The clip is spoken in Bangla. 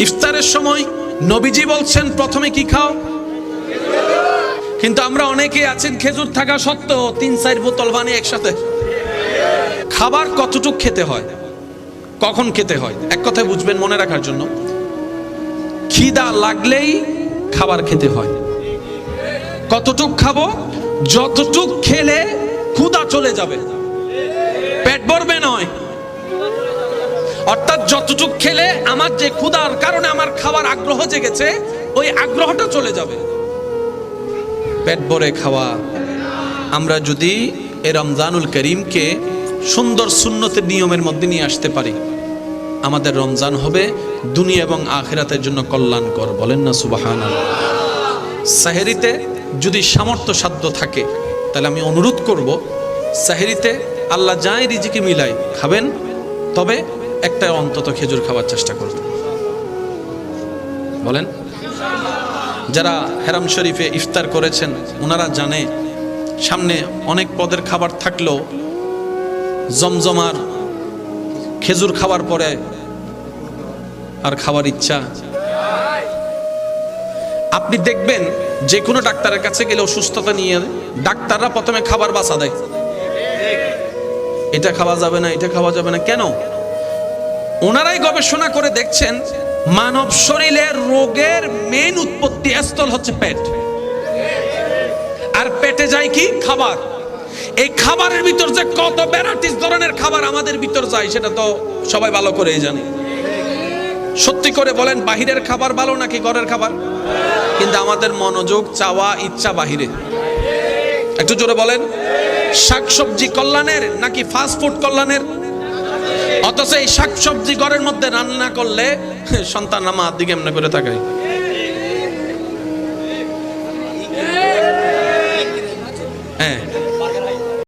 ইফতারের সময় নবীজি বলছেন, প্রথমে কি খাও? কিন্তু আমরা অনেকে আছেন, খেজুর থাকা সত্ত্বেও তিন, চার বোতল বানিয়ে একসাথে। খাবার কতটুক খেতে হয়? কখন খেতে হয়? এক কথায় বুঝবেন মনে রাখার জন্য। খিদা লাগলেই খাবার খেতে হয়। কতটুক খাব? যতটুক খেলে ক্ষুদা চলে যাবে। পেট ভরবে নয়। অর্থাৎ যতটুক খেলে আমার যে ক্ষুধার কারণে আমার খাওয়ার আগ্রহ জেগেছে, ওই আগ্রহটা চলে যাবে। পেট ভরে খাওয়া। আমরা যদি এ রমজানুল করিমকে সুন্দর সুন্নতের নিয়মের মধ্যে নিয়ে আসতে পারি, আমাদের রমজান হবে দুনিয়া এবং আখেরাতের জন্য কল্যাণকর, বলেন না সুবাহান সাহেরিতে যদি সামর্থ্য সাধ্য থাকে, তাহলে আমি অনুরোধ করব, সাহেরিতে আল্লাহ যাই রিজিকে মিলাই খাবেন, তবে একটা অন্তত খেজুর খাওয়ার চেষ্টা করবেন বলেন, যারা হেরাম শরীফে ইফতার করেছেন, ওনারা জানে, সামনে অনেক পদের খাবার থাকলেও জমজমার খেজুর খাওয়ার পরে আর খাওয়ার ইচ্ছা। আপনি দেখবেন, যে কোনো ডাক্তারের কাছে গেলে অসুস্থতা নিয়ে ডাক্তাররা প্রথমে খাবার বাসা দেয়। এটা খাওয়া যাবে না, এটা খাওয়া যাবে না, কেন? ওনারাই গবেষণা করে দেখছেন মানব শরীরের রোগের মেন উৎপত্তি স্থল হচ্ছে পেট। আর পেটে যায় কি? খাবার। এই খাবারের ভিতর যে কত ভ্যারাইটিস ধরনের খাবার আমাদের ভিতর যায়, সেটা তো সবাই ভালো করেই জানে। সত্যি করে বলেন, বাহিরের খাবার ভালো নাকি ঘরের খাবার? কিন্তু আমাদের মনোযোগ, চাওয়া, ইচ্ছা বাহিরে। একটু জোরে বলেন, শাকসবজি কল্যাণের নাকি ফাস্ট ফুড কল্যাণের? অথচ এই শাকসবজি ঘরের মধ্যে রান্না করলে সন্তান আমার দিকে এমনি করে তাকায়।